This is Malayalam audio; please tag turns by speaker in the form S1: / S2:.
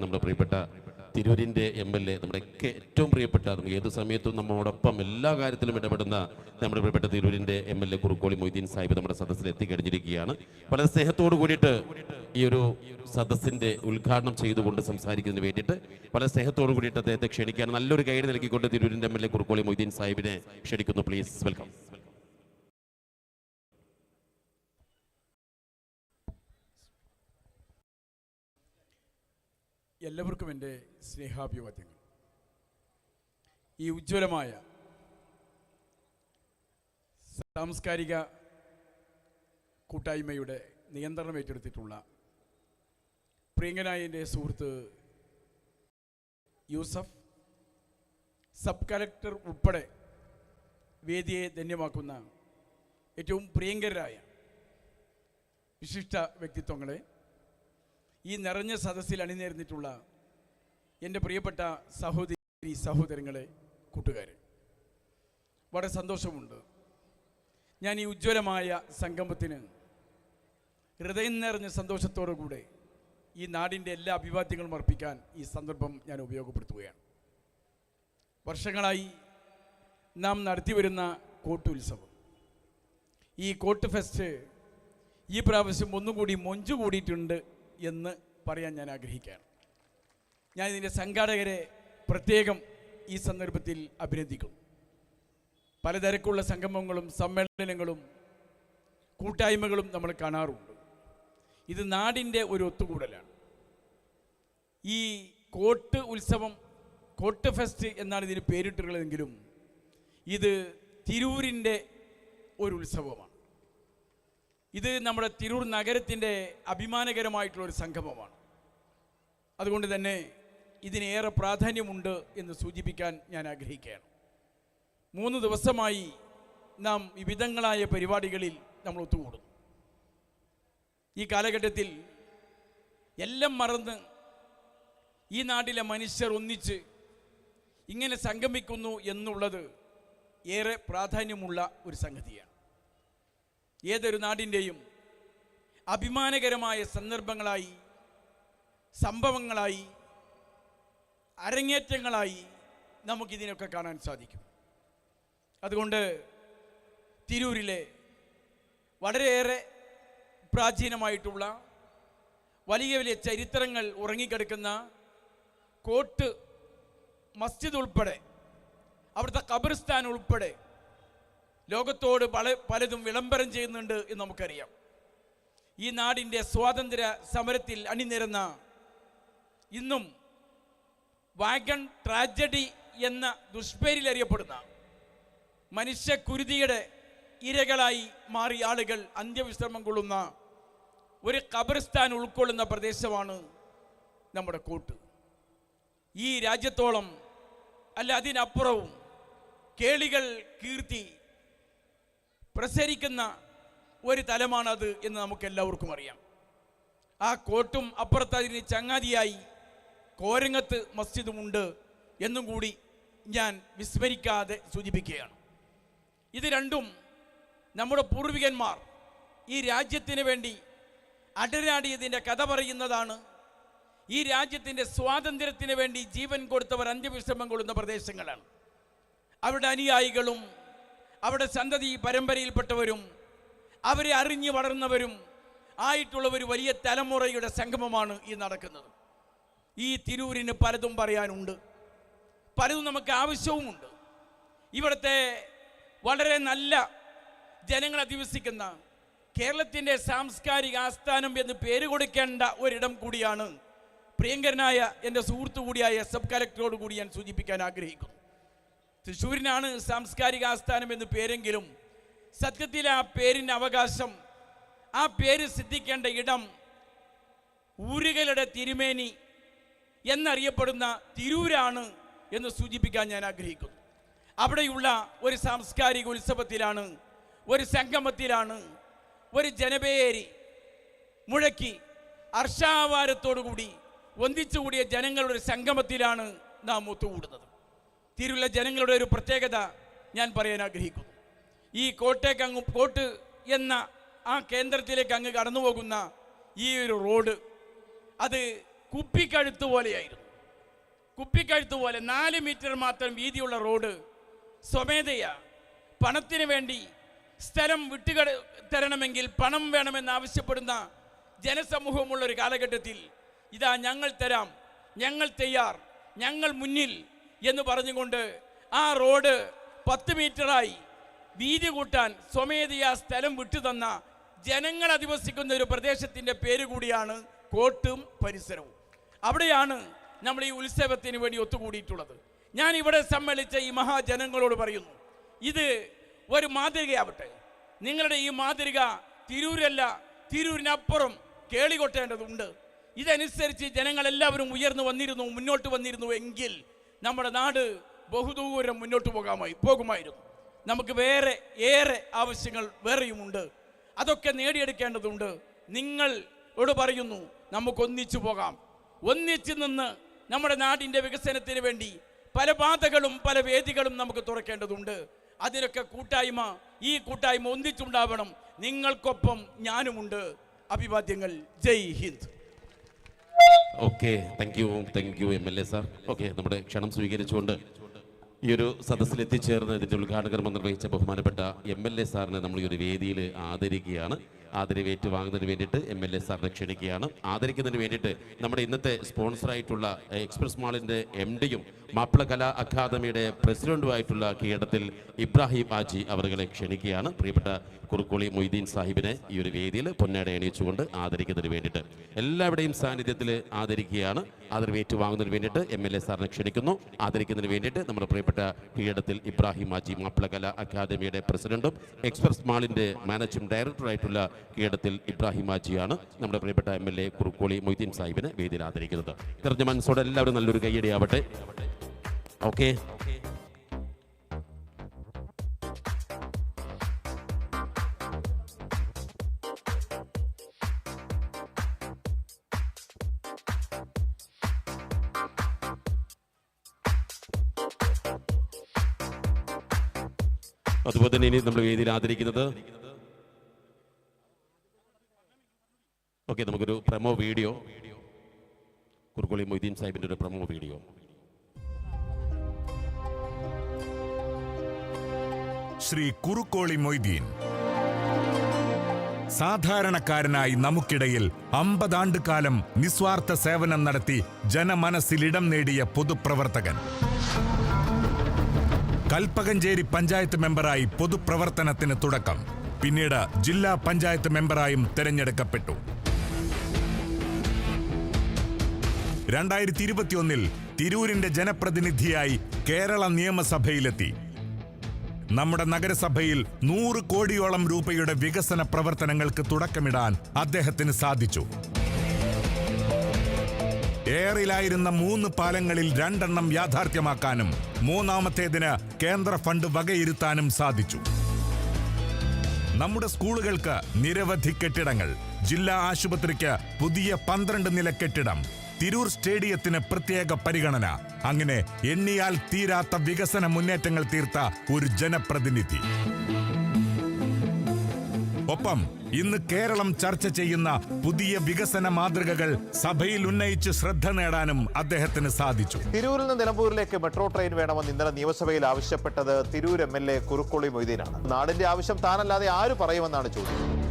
S1: നമ്മുടെ പ്രിയപ്പെട്ട തിരൂരിന്റെ എം എൽ എ നമ്മുടെ ഏറ്റവും പ്രിയപ്പെട്ട നമുക്ക് ഏത് സമയത്തും നമ്മോടൊപ്പം എല്ലാ കാര്യത്തിലും ഇടപെടുന്ന നമ്മുടെ പ്രിയപ്പെട്ട തിരൂരിന്റെ M L A Kurukkoli Moideen Sahib നമ്മുടെ സദസ്സിൽ എത്തിക്കഴിഞ്ഞിരിക്കുകയാണ്. വളരെ സ്നേഹത്തോടു കൂടിയിട്ട് ഈ ഒരു സദസ്സിന്റെ ഉദ്ഘാടനം ചെയ്തുകൊണ്ട് സംസാരിക്കുന്നതിന് വേണ്ടിയിട്ട് വളരെ സ്നേഹത്തോടു കൂടിയിട്ട് അദ്ദേഹത്തെ ക്ഷണിക്കാൻ നല്ലൊരു ഗൈഡ് നൽകിക്കൊണ്ട് തിരൂരിന്റെ M L A Kurukkoli Moideen സാഹിബിനെ ക്ഷണിക്കുന്നു. പ്ലീസ് വെൽക്കം
S2: എല്ലാവർക്കും എന്റെ സ്നേഹാഭിവാദ്യങ്ങൾ. ഈ ഉജ്ജ്വലമായ സാംസ്കാരിക കൂട്ടായ്മയുടെ നിയന്ത്രണം ഏറ്റെടുത്തിട്ടുള്ള പ്രിയങ്കനായ എന്റെ സുഹൃത്ത് യൂസഫ് സബ് കലക്ടർ ഉൾപ്പെടെ വേദിയെ ധന്യമാക്കുന്ന ഏറ്റവും പ്രിയങ്കരായ വിശിഷ്ട വ്യക്തിത്വങ്ങളെ ഈ നിറഞ്ഞ സദസ്സിൽ അണിനേർന്നിട്ടുള്ള എന്റെ പ്രിയപ്പെട്ട സഹോദരി സഹോദരങ്ങളെ കൂട്ടുകാരെ വളരെ സന്തോഷമുണ്ട്. ഞാൻ ഈ ഉജ്ജ്വലമായ സംഗമത്തിന് ഹൃദയം നിറഞ്ഞ സന്തോഷത്തോടു കൂടെ ഈ നാടിന്റെ എല്ലാ അഭിവാദ്യങ്ങളും അർപ്പിക്കാൻ ഈ സന്ദർഭം ഞാൻ ഉപയോഗപ്പെടുത്തുകയാണ്. വർഷങ്ങളായി നാം നടത്തിവരുന്ന കോട്ട് ഉത്സവം. ഈ കോട്ട് ഫെസ്റ്റ് ഈ പ്രാവശ്യം ഒന്നുകൂടി മൊഞ്ചു കൂടിയിട്ടുണ്ട് എന്ന് പറയാൻ ഞാൻ ആഗ്രഹിക്കുകയാണ്. ഞാൻ ഇതിന്റെ സംഘാടകരെ പ്രത്യേകം ഈ സന്ദർഭത്തിൽ അഭിനന്ദിക്കുന്നു പലതരക്കുള്ള സംഗമങ്ങളും സമ്മേളനങ്ങളും കൂട്ടായ്മകളും നമ്മൾ കാണാറുണ്ട്. ഇത് നാടിന്റെ ഒരു ഒത്തുകൂടലാണ്. ഈ കോട്ട് ഉത്സവം കോട്ട് ഫെസ്റ്റ് എന്നാണ് ഇതിന് പേരിട്ടുള്ളതെങ്കിലും ഇത് തിരൂരിന്റെ ഒരു ഉത്സവമാണ്. ഇത് നമ്മുടെ തിരൂർ നഗരത്തിന്റെ അഭിമാനകരമായിട്ടുള്ളൊരു സംഗമമാണ്. അതുകൊണ്ട് തന്നെ ഇതിനേറെ പ്രാധാന്യമുണ്ട് എന്ന് സൂചിപ്പിക്കാൻ ഞാൻ ആഗ്രഹിക്കുകയാണ്. മൂന്ന് ദിവസമായി നാം വിവിധങ്ങളായ പരിപാടികളിൽ നമ്മൾ ഒത്തുകൂടുന്നു. ഈ കാലഘട്ടത്തിൽ എല്ലാം മറന്ന് ഈ നാട്ടിലെ മനുഷ്യർ ഒന്നിച്ച് ഇങ്ങനെ സംഗമിക്കുന്നു എന്നുള്ളത് ഏറെ പ്രാധാന്യമുള്ള ഒരു സംഗതിയാണ്. ഏതൊരു നാടിന്റെയും അഭിമാനകരമായ സന്ദർഭങ്ങളായി സംഭവങ്ങളായി അരങ്ങേറ്റങ്ങളായി നമുക്കിതിനൊക്കെ കാണാൻ സാധിക്കും. അതുകൊണ്ട് തിരൂരിലെ വളരെയേറെ പ്രാചീനമായിട്ടുള്ള വലിയ വലിയ ചരിത്രങ്ങൾ ഉറങ്ങിക്കിടക്കുന്ന കോട്ട് മസ്ജിദ് ഉൾപ്പെടെ അവിടുത്തെ ഖബർസ്ഥാൻ ഉൾപ്പെടെ ലോകത്തോട് പല പലതും വിളംബരം ചെയ്യുന്നുണ്ട് എന്ന് നമുക്കറിയാം. ഈ നാടിന്റെ സ്വാതന്ത്ര്യ സമരത്തിൽ അണിനിരന്ന ഇന്നും വാഗൺ ട്രാജഡി എന്ന ദുഷ്പേരിൽ അറിയപ്പെടുന്ന മനുഷ്യക്കുരുതിയുടെ ഇരകളായി മാറി ആളുകൾ അന്ത്യവിശ്രമം കൊള്ളുന്ന ഒരു ഖബർസ്ഥാൻ ഉൾക്കൊള്ളുന്ന പ്രദേശമാണ് നമ്മുടെ കൂട്ട്. ഈ രാജ്യത്തോളം അല്ല അതിനപ്പുറവും കേളികൾ കീർത്തി പ്രസരിക്കുന്ന ഒരു തലമാണത് എന്ന് നമുക്ക് എല്ലാവർക്കും അറിയാം. ആ കോട്ടും അപ്പുറത്തതിന് ചങ്ങാതിയായി കോരങ്ങത്ത് മസ്ജിദുമുണ്ട് എന്നും കൂടി ഞാൻ വിസ്മരിക്കാതെ സൂചിപ്പിക്കുകയാണ്. ഇത് രണ്ടും നമ്മുടെ പൂർവികന്മാർ ഈ രാജ്യത്തിന് വേണ്ടി അടരാടിയതിന്റെ കഥ പറയുന്നതാണ്. ഈ രാജ്യത്തിന്റെ സ്വാതന്ത്ര്യത്തിന് വേണ്ടി ജീവൻ കൊടുത്തവർ അന്ത്യവിശ്രമം കൊള്ളുന്ന പ്രദേശങ്ങളാണ്. അവരുടെ അനുയായികളും അവിടെ സന്തതി പരമ്പരയിൽപ്പെട്ടവരും അവരെ അറിഞ്ഞു വളർന്നവരും ആയിട്ടുള്ള ഒരു വലിയ തലമുറയുടെ സംഗമമാണ് ഈ നടക്കുന്നത്. ഈ തിരൂരിന് പലതും പറയാനുണ്ട്. പലതും നമുക്ക് ആവശ്യവുമുണ്ട്. ഇവിടുത്തെ വളരെ നല്ല ജനങ്ങൾ അധിവസിക്കുന്ന കേരളത്തിന്റെ സാംസ്കാരിക ആസ്ഥാനം എന്ന് പേര് കൊടുക്കേണ്ട ഒരിടം കൂടിയാണ് പ്രിയങ്കരനായ എന്റെ സുഹൃത്തു കൂടിയായ സബ് കലക്ടറോട് കൂടി ഞാൻ സൂചിപ്പിക്കാൻ ആഗ്രഹിക്കുന്നു. തൃശ്ശൂരിനാണ് സാംസ്കാരിക ആസ്ഥാനം എന്ന് പേരെങ്കിലും സത്യത്തിൽ ആ പേരിന്റെ അവകാശം ആ പേര് സിദ്ധിക്കേണ്ട ഇടം ഊരുകളുടെ തിരുമേനി എന്നറിയപ്പെടുന്ന തിരൂരാണ് എന്ന് സൂചിപ്പിക്കാൻ ഞാൻ ആഗ്രഹിക്കുന്നു. അവിടെയുള്ള ഒരു സാംസ്കാരിക ഉത്സവത്തിലാണ് ഒരു സംഗമത്തിലാണ് ഒരു ജനപേരി മുഴക്കി ഹർഷാവാരത്തോടുകൂടി ഒന്നിച്ചുകൂടിയ ജനങ്ങളുടെ സംഗമത്തിലാണ് നാം ഒത്തുകൂടുന്നത്. തിരുവില്ല ജനങ്ങളുടെ ഒരു പ്രത്യേകത ഞാൻ പറയാൻ ആഗ്രഹിക്കുന്നു. ഈ കോട്ടേക്ക് അങ്ങ് കോട്ട് എന്ന ആ കേന്ദ്രത്തിലേക്ക് അങ്ങ് കടന്നു പോകുന്ന ഈ ഒരു റോഡ് അത് കുപ്പിക്കഴുത്ത് പോലെയായിരുന്നു. കുപ്പിക്കഴുത്ത് പോലെ നാല് മീറ്റർ മാത്രം വീതിയുള്ള റോഡ് സ്വമേധയാ. പണത്തിന് വേണ്ടി സ്ഥലം വിട്ടുകട തരണമെങ്കിൽ പണം വേണമെന്ന് ആവശ്യപ്പെടുന്ന ജനസമൂഹമുള്ള ഒരു കാലഘട്ടത്തിൽ ഇതാ ഞങ്ങൾ തരാം ഞങ്ങൾ തയ്യാർ ഞങ്ങൾ മുന്നിൽ എന്ന് പറഞ്ഞുകൊണ്ട് ആ റോഡ് പത്ത് മീറ്ററായി വീതി കൂട്ടാൻ സ്വമേധയാ സ്ഥലം വിട്ടുതന്ന ജനങ്ങൾ അധിവസിക്കുന്ന ഒരു പ്രദേശത്തിന്റെ പേര് കൂടിയാണ് കോട്ടും പരിസരവും. അവിടെയാണ് നമ്മൾ ഈ ഉത്സവത്തിന് വേണ്ടി ഒത്തുകൂടിയിട്ടുള്ളത്. ഞാൻ ഇവിടെ സമ്മേളിച്ച ഈ മഹാജനങ്ങളോട് പറയുന്നു ഇത് ഒരു മാതൃകയാവട്ടെ. നിങ്ങളുടെ ഈ മാതൃക തിരൂരല്ല തിരൂരിനപ്പുറം കേളികൊട്ടേണ്ടതുണ്ട്. ഇതനുസരിച്ച് ജനങ്ങളെല്ലാവരും ഉയർന്നു വന്നിരുന്നു മുന്നോട്ട് വന്നിരുന്നു എങ്കിൽ നമ്മുടെ നാട് ബഹുദൂരം മുന്നോട്ട് പോകാമായി പോകുമായിരുന്നു. നമുക്ക് വേറെ ഏറെ ആവശ്യങ്ങൾ വേറെയുമുണ്ട്. അതൊക്കെ നേടിയെടുക്കേണ്ടതുണ്ട്. നിങ്ങളോട് പറയുന്നു നമുക്ക് ഒന്നിച്ചു പോകാം. ഒന്നിച്ചു നിന്ന് നമ്മുടെ നാടിന്റെ വികസനത്തിന് വേണ്ടി പല പാതകളും പല വേദികളും നമുക്ക് തുറക്കേണ്ടതുണ്ട്. അതിനൊക്കെ കൂട്ടായ്മ ഈ കൂട്ടായ്മ ഒന്നിച്ചുണ്ടാവണം. നിങ്ങൾക്കൊപ്പം ഞാനുമുണ്ട്. അഭിവാദ്യങ്ങൾ. Jai Hind.
S1: Okay thank you thank you M L A sir okay നമ്മുടെ ക്ഷണം സ്വീകരിച്ചുകൊണ്ട് ഈ ഒരു സദസ്സിൽ എത്തിച്ചേർന്ന് ഇതിന്റെ ഉദ്ഘാടകർമ്മം നിർവഹിച്ച ബഹുമാനപ്പെട്ട എം എൽ എ സാറിനെ നമ്മൾ ഈ ഒരു വേദിയിൽ ആദരിക്കുകയാണ്. ആദരവേറ്റ് വാങ്ങുന്നതിന് വേണ്ടിയിട്ട് എം എൽ എ സാറിനെ ക്ഷണിക്കുകയാണ്. ആദരിക്കുന്നതിന് വേണ്ടിയിട്ട് നമ്മുടെ ഇന്നത്തെ സ്പോൺസറായിട്ടുള്ള എക്സ്പ്രസ് മാളിന്റെ എം ഡിയും മാപ്പിള കലാ അക്കാദമിയുടെ പ്രസിഡന്റുമായിട്ടുള്ള കീഴടത്തിൽ ഇബ്രാഹിം ആജി അവരുകളെ ക്ഷണിക്കുകയാണ്. പ്രിയപ്പെട്ട കുറുക്കോളി മൊയ്തീൻ സാഹിബിനെ ഈ ഒരു വേദിയിൽ പൊന്നാട അണിയിച്ചുകൊണ്ട് ആദരിക്കുന്നതിന് വേണ്ടിയിട്ട് എല്ലാവരുടെയും സാന്നിധ്യത്തിൽ ആദരിക്കുകയാണ്. ആദരവേറ്റ് വാങ്ങുന്നതിന് വേണ്ടിയിട്ട് എം എൽ എ സാറിനെ ക്ഷണിക്കുന്നു. ആദരിക്കുന്നതിന് വേണ്ടിയിട്ട് നമ്മുടെ പ്രിയപ്പെട്ട കീഴടത്തിൽ ഇബ്രാഹിം ആജി മാപ്പിള കലാ അക്കാദമിയുടെ പ്രസിഡന്റും എക്സ്പ്രസ് മാളിന്റെ മാനേജിംഗ് ഡയറക്ടറായിട്ടുള്ള കീഴടത്തിൽ ഇബ്രാഹിം ആജിയാണ് നമ്മുടെ പ്രിയപ്പെട്ട M L A Kurukkoli Moideen സാഹിബിനെ വേദിയിൽ ആദരിക്കുന്നത്. തെരഞ്ഞ മനസ്സോടെ എല്ലാവരും നല്ലൊരു കൈയടിയാവട്ടെ ഓക്കെ. അതുപോലെ തന്നെ ഇനി നമ്മൾ വേദിയിൽ ആദരിക്കുന്നത് ഓക്കെ നമുക്കൊരു പ്രമോ വീഡിയോ. കുറുക്കോളി മൊയ്തീൻ സാഹിബിന്റെ ഒരു പ്രമോ വീഡിയോ.
S3: ശ്രീ കുറുക്കോളി മൊയ്തീൻ. സാധാരണക്കാരനായി നമുക്കിടയിൽ അമ്പതാണ്ട് കാലം നിസ്വാർത്ഥ സേവനം നടത്തി ജനമനസ്സിൽ ഇടം നേടിയ പൊതുപ്രവർത്തകൻ. കൽപ്പകഞ്ചേരി പഞ്ചായത്ത് മെമ്പറായി പൊതുപ്രവർത്തനത്തിന് തുടക്കം. പിന്നീട് ജില്ലാ പഞ്ചായത്ത് മെമ്പറായും തെരഞ്ഞെടുക്കപ്പെട്ടു. രണ്ടായിരത്തി ഇരുപത്തിയൊന്നിൽ തിരൂരിന്റെ ജനപ്രതിനിധിയായി കേരള നിയമസഭയിലെത്തി. നമ്മുടെ നഗരസഭയിൽ നൂറ് കോടിയോളം രൂപയുടെ വികസന പ്രവർത്തനങ്ങൾക്ക് തുടക്കമിടാൻ അദ്ദേഹത്തിന് സാധിച്ചു. എയറിലായിരുന്ന മൂന്ന് പാലങ്ങളിൽ രണ്ടെണ്ണം യാഥാർത്ഥ്യമാക്കാനും മൂന്നാമത്തേതിന് കേന്ദ്ര ഫണ്ട് വകയിരുത്താനും സാധിച്ചു. നമ്മുടെ സ്കൂളുകൾക്ക് നിരവധി കെട്ടിടങ്ങൾ ജില്ലാ ആശുപത്രിക്ക് പുതിയ പന്ത്രണ്ട് നില കെട്ടിടം തിരൂർ സ്റ്റേഡിയത്തിന് പ്രത്യേക പരിഗണന. അങ്ങനെ എണ്ണിയാൽ തീരാത്ത വികസന മുന്നേറ്റങ്ങൾ തീർത്ത ഒരു ജനപ്രതിനിധി. ഒപ്പം ഇന്ന് കേരളം ചർച്ച ചെയ്യുന്ന പുതിയ വികസന മാതൃകകൾ സഭയിൽ ഉന്നയിച്ച് ശ്രദ്ധ നേടാനും അദ്ദേഹത്തിന് സാധിച്ചു.
S4: തിരൂരിൽ നിന്ന് നിലമ്പൂരിലേക്ക് മെട്രോ ട്രെയിൻ വേണമെന്ന് ഇന്നലെ നിയമസഭയിൽ ആവശ്യപ്പെട്ടത് Tirur M L A Kurukkoli മൊയ്തീനാണ്. നാടിന്റെ ആവശ്യം താനല്ലാതെ ആര് പറയുമെന്നാണ് ചോദ്യം.